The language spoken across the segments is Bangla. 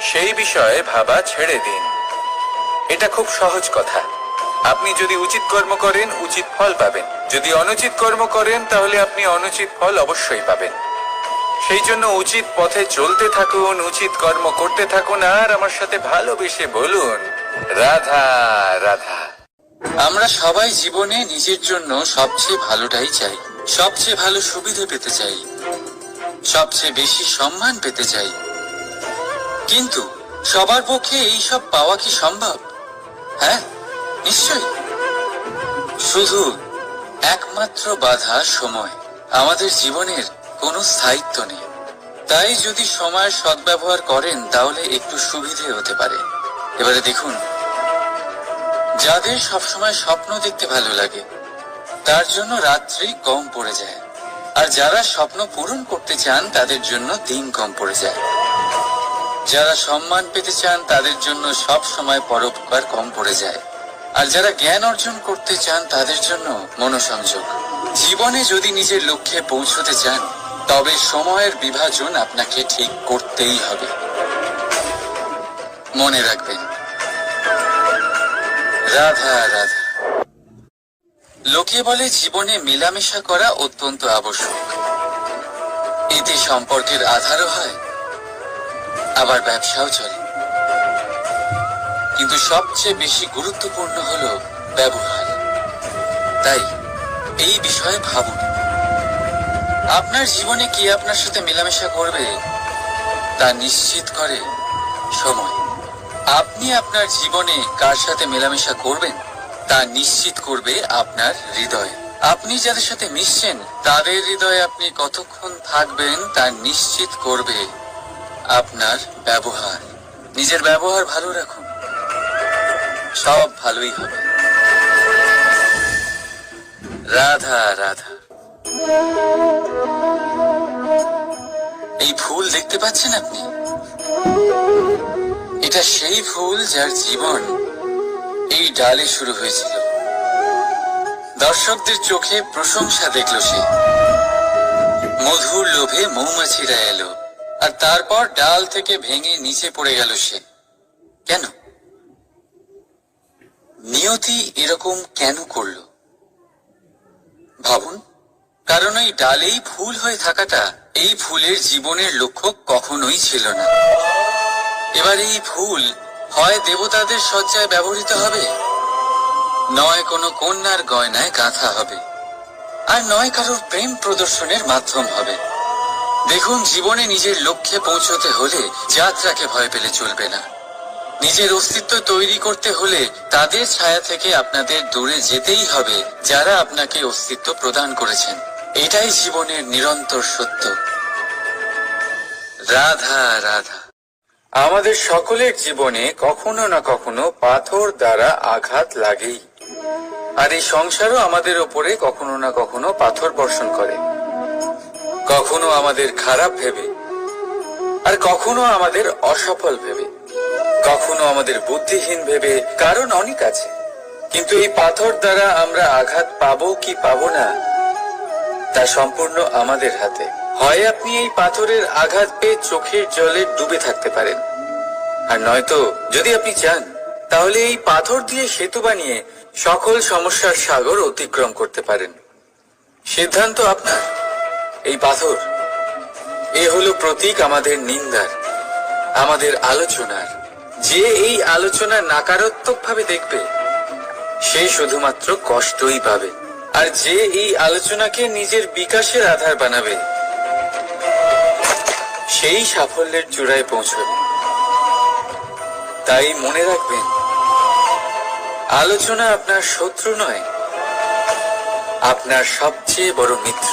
সেই বিষয়ে ভাবা ছেড়ে দিন। এটা খুব সহজ কথা। আপনি যদি উচিত কর্ম করেন, উচিত ফল পাবেন। যদি অনুচিত কর্ম করেন, তাহলে আপনি অনুচিত ফল অবশ্যই পাবেন। সেই জন্য উচিত পথে চলতে থাকুন, উচিত কর্ম করতে থাকুন, আর আমার সাথে ভালোবেসে বলুন, রাধা রাধা। আমরা সবাই জীবনে নিজের জন্য সবচেয়ে ভালোটাই চাই, সবচেয়ে ভালো সুবিধে পেতে চাই, সবচেয়ে বেশি সম্মান পেতে চাই। কিন্তু সবার পক্ষে এই সব পাওয়া কি সম্ভব? হ্যাঁ নিশ্চয়ই। শুধু একমাত্র বাধা সময়। আমাদের জীবনের কোনো স্থায়িত্ব নেই। তাই যদি সময়ের সদ্ব্যবহার করেন, তাহলে একটু সুবিধে হতে পারে। এবারে দেখুন। যাদের সবসময় স্বপ্ন দেখতে ভালো লাগে, তার জন্য রাত্রি কম পড়ে যায়। আর যারা স্বপ্ন পূরণ করতে চান, তাদের জন্য দিন কম পড়ে যায়। যারা সম্মান পেতে চান, তাদের জন্য সব সময় পরোপকার কম পড়ে যায়। আর যারা জ্ঞান অর্জন করতে চান, তাদের জন্য মনোসংযোগ। জীবনে যদি নিজের লক্ষ্যে পৌঁছতে চান, তবে সময়ের বিভাজন আপনাকে ঠিক করতেই হবে। মনে রাখবেন। রাধা রাধা। লোকে বলে জীবনে মেলামেশা করা অত্যন্ত আবশ্যক। এতে সম্পর্কের আধারও হয়। আবার ব্যবসাও চলে। কিন্তু সবচেয়ে বেশি গুরুত্বপূর্ণ হলো ব্যবহার। তাই এই বিষয়ে ভাবুন। আপনার জীবনে কি আপনার সাথে মেলামেশা করবে, তা নিশ্চিত করে সময়। আপনি আপনার জীবনে কার সাথে মেলামেশা করবেন, তা নিশ্চিত করবে আপনার হৃদয়। আপনি যাদের সাথে মিশছেন, তাদের হৃদয়ে আপনি কতক্ষণ থাকবেন, তা নিশ্চিত করবে আপনার ব্যবহার। নিজের ব্যবহার ভালো রাখুন। সব ভালোই হবে। রাধা রাধা। এই ফুল দেখতে পাচ্ছেন আপনি? এটা সেই ফুল যার জীবন এই ডালে শুরু হয়েছিল। দর্শকদের চোখে প্রশংসা দেখল সে। মধুর লোভে মৌমাছিরা এলো। আর তারপর ডাল থেকে ভেঙে নিচে পড়ে গেল সে। কেন? নিয়তি এরকম কেন করল? ভাবুন, কারণ এই ডালেই ফুল হয়ে থাকাটা এই ফুলের জীবনের লক্ষ্য কখনোই ছিল না। এবার এই ফুল হয় দেবতাদের সজ্জায় ব্যবহৃত হবে? নয় কোনো কন্যার গয়নায় গাঁথা হবে। আর নয় কারোর প্রেম প্রদর্শনের মাধ্যম হবে। দেখুন, জীবনে নিজের লক্ষ্যে পৌঁছতে হলে যাত্রাকে ভয় পেলে চলবে না। নিজের অস্তিত্ব তৈরি করতে হলে তাদের ছায়া থেকে আপনাদের দূরে যেতেই হবে, যারা আপনাকে অস্তিত্ব প্রদান করেছেন। এটাই জীবনের নিরন্তর সত্য। রাধা রাধা। আমাদের সকলের জীবনে কখনো না কখনো পাথর দ্বারা আঘাত লাগেই। আর এই সংসারও আমাদের ওপরে কখনো না কখনো পাথর বর্ষণ করে। কখনো আমাদের খারাপ ভেবে, আর কখনো আমাদের অসফল ভেবে, কখনো আমাদের বুদ্ধিহীন ভেবে, কারণ অনেক আছে। কিন্তু এই পাথর দ্বারা আমরা আঘাত পাবো কি পাবো না, তা সম্পূর্ণ আমাদের হাতে। হয় আপনি এই পাথরের আঘাত পেয়ে চোখের জলে ডুবে থাকতে পারেন। আর নয়তো যদি আপনি চান, তাহলে এই পাথর দিয়ে সেতু বানিয়ে সকল সমস্যার সাগর অতিক্রম করতে পারেন। সিদ্ধান্ত আপনার। এই পাথর, এ হলো প্রতীক আমাদের নিন্দার, আমাদের আলোচনার। যে এই আলোচনা নাকারাত্মক ভাবে দেখবে, সে শুধুমাত্র কষ্টই পাবে। আর যে এই আলোচনাকে নিজের বিকাশের আধার বানাবে, সেই সাফল্যের চূড়ায় পৌঁছবে। তাই মনে রাখবেন, আলোচনা আপনার শত্রু নয়, আপনার সবচেয়ে বড় মিত্র।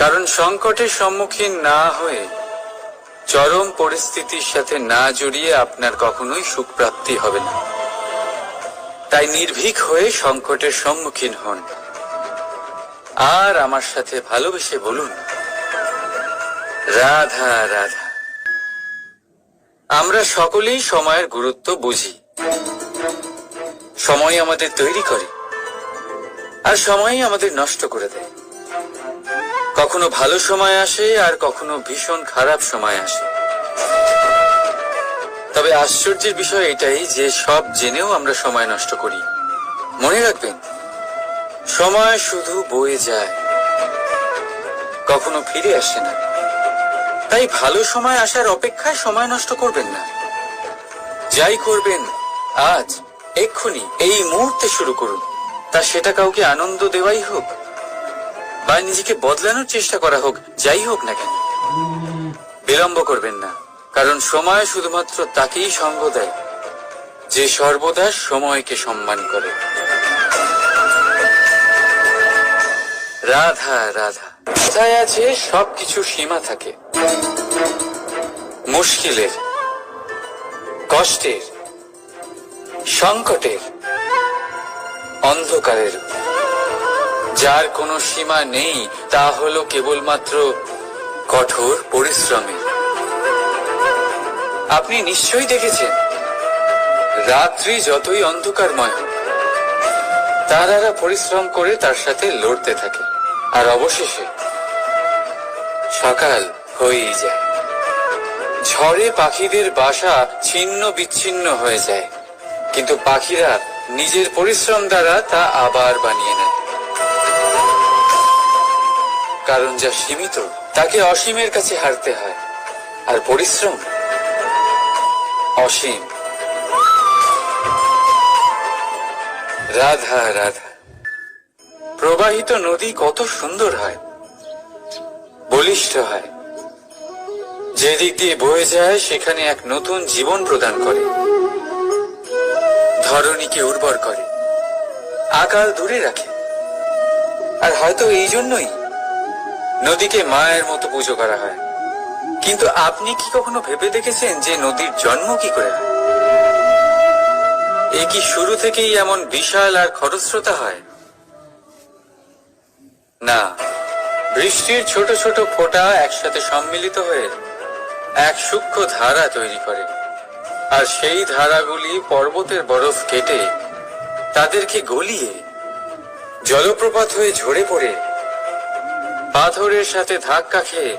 কারণ সংকটের সম্মুখীন না হয়ে চরম পরিস্থিতির সাথে না জড়িয়ে আপনার কখনোই সুখ প্রাপ্তি হবে না। তাই নির্ভীক হয়ে সংকটের সম্মুখীন হন। আর আমার সাথে ভালোবেসে বলুন, রাধা রাধা। আমরা সকলেই সময়ের গুরুত্ব বুঝি। সময় আমাদের তৈরি করে, আর সময়ই আমাদের নষ্ট করে দেয়। কখনো ভালো সময় আসে আর কখনো ভীষণ খারাপ সময় আসে। তবে আশ্চর্যের বিষয় এটাই যে সব জেনেও আমরা সময় নষ্ট করি। মনে রাখবেন, সময় শুধু বয়ে যায়, কখনো ফিরে আসে না। তাই ভালো সময় আসার অপেক্ষায় সময় নষ্ট করবেন না। যাই করবেন, আজ, এক্ষুনি, এই মুহূর্তে শুরু করুন। তা সেটা কাউকে আনন্দ দেওয়াই হোক বা নিজেকে বদলানোর চেষ্টা করা হোক, যাই হোক না কেন। বিলম্ব করবেন না, কারণ সময় শুধুমাত্র তাকেই সঙ্গ দেয়, যে সর্বদা সময়কে সম্মান করে। রাধা রাধা। কথায় আছে সবকিছু সীমা থাকে। মুশকিলের, কষ্টের, সংকটের, অন্ধকারের। যার কোনো সীমা নেই, তা হলো কেবলমাত্র কঠোর পরিশ্রমে। আপনি নিশ্চয়ই দেখেছেন, রাত্রি যতই অন্ধকারময় তারারা পরিশ্রম করে তার সাথে লড়তে থাকে, আর অবশেষে সকাল হয়েই যায়। ঝড়ে পাখিদের বাসা ছিন্ন বিচ্ছিন্ন হয়ে যায়, কিন্তু পাখিরা নিজের পরিশ্রম দ্বারা তা আবার বানিয়ে নেয়। কারণ যা সীমিত, তাকে অসীমের কাছে হারতে হয়। আর পরিশ্রম অসীম। রাধা রাধা। প্রবাহিত নদী কত সুন্দর হয়। বলিষ্ঠ হয়। যেদিক দিয়ে বয়ে যায়, সেখানে এক নতুন জীবন প্রদান করে। ধরণীকে উর্বর করে। আকার দূরে রাখে। আর হয়তো এই জন্যই নদীকে মায়ের মতো পুজো করা হয়। কিন্তু আপনি কি কখনো ভেবে দেখেছেন যে নদীর জন্ম কি করে হয়? এ কি শুরু থেকেই এমন বিশাল আর খরস্রোতা হয়? না, বৃষ্টির ছোট ছোট ফোঁটা একসাথে সম্মিলিত হয়ে এক সূক্ষ্ম ধারা তৈরি করে। আর সেই ধারাগুলি পর্বতের বরফ কেটে তাদেরকে গলিয়ে জলপ্রপাত হয়ে ঝরে পড়ে পাথরের সাথে ধাক্কা খেয়ে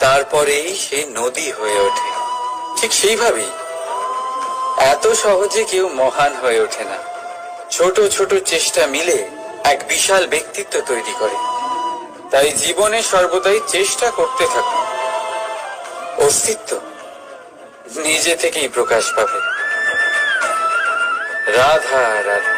তারপরেই সে নদী হয়ে ওঠে। ঠিক সেইভাবেই এত সহজে কেউ মহান হয়ে ওঠে না। ছোট ছোট চেষ্টা মিলে এক বিশাল ব্যক্তিত্ব তৈরি করে। তাই জীবনে সর্বদাই চেষ্টা করতে থাকুন। অস্তিত্ব নিজে থেকেই প্রকাশ পাবে। রাধা রাধা।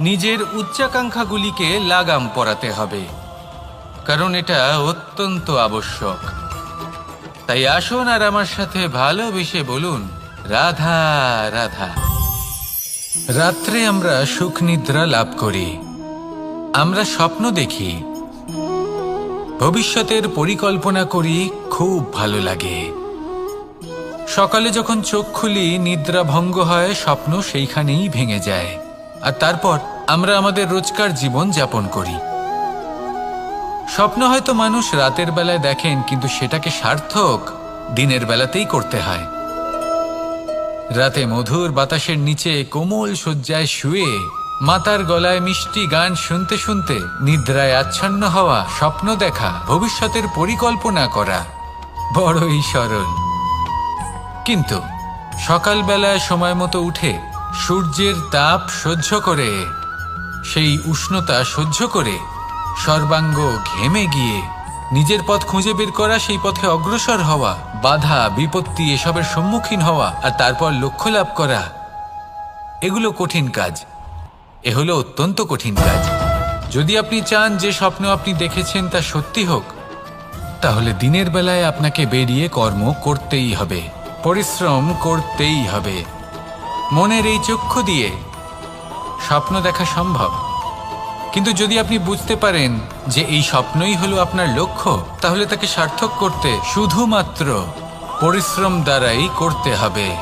নিজের উচ্চাকাঙ্ক্ষাগুলিকে লাগাম পরাতে হবে, কারণ এটা অত্যন্ত আবশ্যক। তাই আসুন আর আমার সাথে ভালোবেসে বলুন, রাধা রাধা। রাত্রে আমরা সুখ নিদ্রা লাভ করি, আমরা স্বপ্ন দেখি, ভবিষ্যতের পরিকল্পনা করি, খুব ভালো লাগে। সকালে যখন চোখ খুলি, নিদ্রা ভঙ্গ হয়, স্বপ্ন সেইখানেই ভেঙে যায়। আর তারপর আমরা আমাদের রোজকার জীবন যাপন করি। স্বপ্ন হয়তো মানুষ রাতের বেলায় দেখেন, কিন্তু সেটাকে সার্থক দিনের বেলাতেই করতে হয়। রাতে মধুর বাতাসের নিচে কোমল শয্যায় শুয়ে মাতার গলায় মিষ্টি গান শুনতে শুনতে নিদ্রায় আচ্ছন্ন হওয়া, স্বপ্ন দেখা, ভবিষ্যতের পরিকল্পনা করা বড়ই সরল। কিন্তু সকালবেলায় সময় মতো উঠে সূর্যের তাপ সহ্য করে, সেই উষ্ণতা সহ্য করে, সর্বাঙ্গ ঘেমে গিয়ে নিজের পথ খুঁজে বের করা, সেই পথে অগ্রসর হওয়া, বাধা, বিপত্তি এসবের সম্মুখীন হওয়া আর তারপর লক্ষ্য লাভ করা, এগুলো কঠিন কাজ। এ হলো অত্যন্ত কঠিন কাজ। যদি আপনি চান যে স্বপ্ন আপনি দেখেছেন তা সত্যি হোক, তাহলে দিনের বেলায় আপনাকে বেরিয়ে কর্ম করতেই হবে, পরিশ্রম করতেই হবে। মনের এই চক্ষু দিয়ে স্বপ্ন দেখা সম্ভব। কিন্তু যদি আপনি বুঝতে পারেন যে এই স্বপ্নই হলো আপনার লক্ষ্য, তাহলে তাকে সার্থক করতে শুধুমাত্র পরিশ্রম দ্বারাই করতে হবে।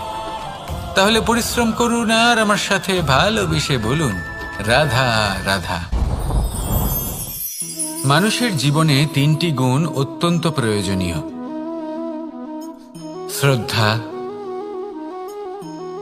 তাহলে পরিশ্রম করুন আর আমার সাথে ভালোবেসে বলুন, রাধা রাধা। মানুষের জীবনে তিনটি গুণ অত্যন্ত প্রয়োজনীয়। শ্রদ্ধা